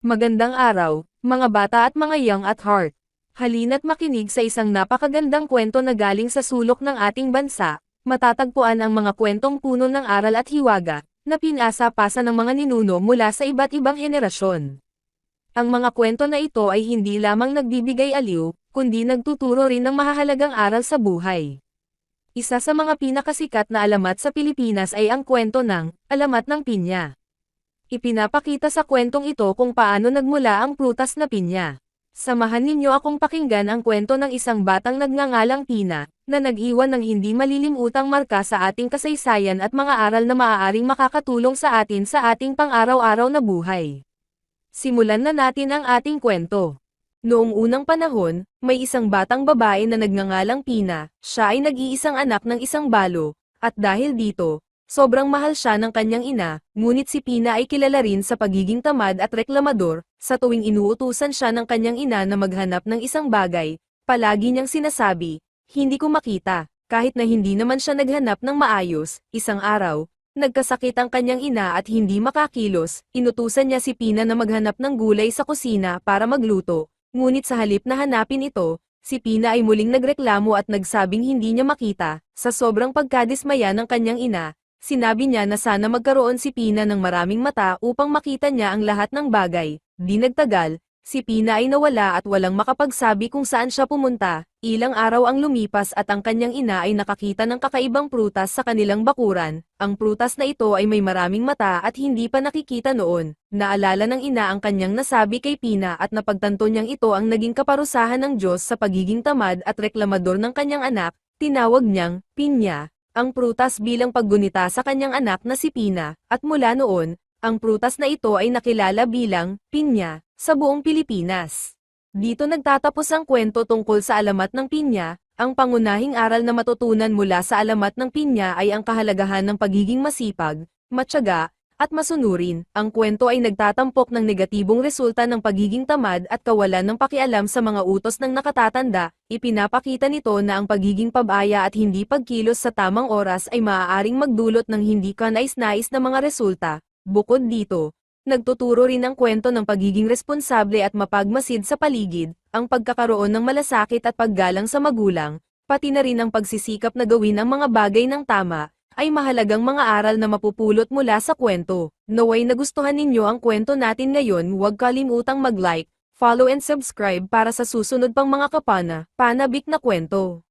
Magandang araw, mga bata at mga young at heart. Halina't makinig sa isang napakagandang kwento na galing sa sulok ng ating bansa, matatagpuan ang mga kwentong puno ng aral at hiwaga, na pinasa-pasa ng mga ninuno mula sa iba't ibang henerasyon. Ang mga kwento na ito ay hindi lamang nagbibigay aliw, kundi nagtuturo rin ng mahahalagang aral sa buhay. Isa sa mga pinakasikat na alamat sa Pilipinas ay ang kwento ng Alamat ng Pinya. Ipinapakita sa kwentong ito kung paano nagmula ang prutas na pinya. Samahan ninyo akong pakinggan ang kwento ng isang batang nagngangalang Pina, na nag-iwan ng hindi malilimutang marka sa ating kasaysayan at mga aral na maaaring makakatulong sa atin sa ating pang-araw-araw na buhay. Simulan na natin ang ating kwento. Noong unang panahon, may isang batang babae na nagngangalang Pina, siya ay nag-iisang anak ng isang balo, at dahil dito, sobrang mahal siya ng kanyang ina, ngunit si Pina ay kilala rin sa pagiging tamad at reklamador, sa tuwing inuutusan siya ng kanyang ina na maghanap ng isang bagay, palagi niyang sinasabi, hindi ko makita, kahit na hindi naman siya naghanap ng maayos, isang araw, nagkasakit ang kanyang ina at hindi makakilos, inutusan niya si Pina na maghanap ng gulay sa kusina para magluto, ngunit sa halip na hanapin ito, si Pina ay muling nagreklamo at nagsabing hindi niya makita, sa sobrang pagkadismaya ng kanyang ina, Sinabi niya na sana magkaroon si Pina ng maraming mata upang makita niya ang lahat ng bagay. Di nagtagal, si Pina ay nawala at walang makapagsabi kung saan siya pumunta. Ilang araw ang lumipas at ang kanyang ina ay nakakita ng kakaibang prutas sa kanilang bakuran. Ang prutas na ito ay may maraming mata at hindi pa nakikita noon. Naalala ng ina ang kanyang nasabi kay Pina at napagtanto niyang ito ang naging kaparusahan ng Diyos sa pagiging tamad at reklamador ng kanyang anak. Tinawag niyang, Pinya, ang prutas bilang paggunita sa kanyang anak na si Pina, at mula noon, ang prutas na ito ay nakilala bilang pinya sa buong Pilipinas. Dito nagtatapos ang kwento tungkol sa alamat ng pinya, ang pangunahing aral na matutunan mula sa alamat ng pinya ay ang kahalagahan ng pagiging masipag, matyaga, at masunurin. Ang kwento ay nagtatampok ng negatibong resulta ng pagiging tamad at kawalan ng pakialam sa mga utos ng nakatatanda, ipinapakita nito na ang pagiging pabaya at hindi pagkilos sa tamang oras ay maaaring magdulot ng hindi kanais-nais na mga resulta. Bukod dito, nagtuturo rin ang kwento ng pagiging responsable at mapagmasid sa paligid, ang pagkakaroon ng malasakit at paggalang sa magulang, pati na rin ang pagsisikap na gawin ang mga bagay ng tama, ay mahalagang mga aral na mapupulot mula sa kwento. Naway nagustuhan ninyo ang kwento natin ngayon huwag kalimutang mag-like, follow and subscribe para sa susunod pang mga kapana, panabik na kwento.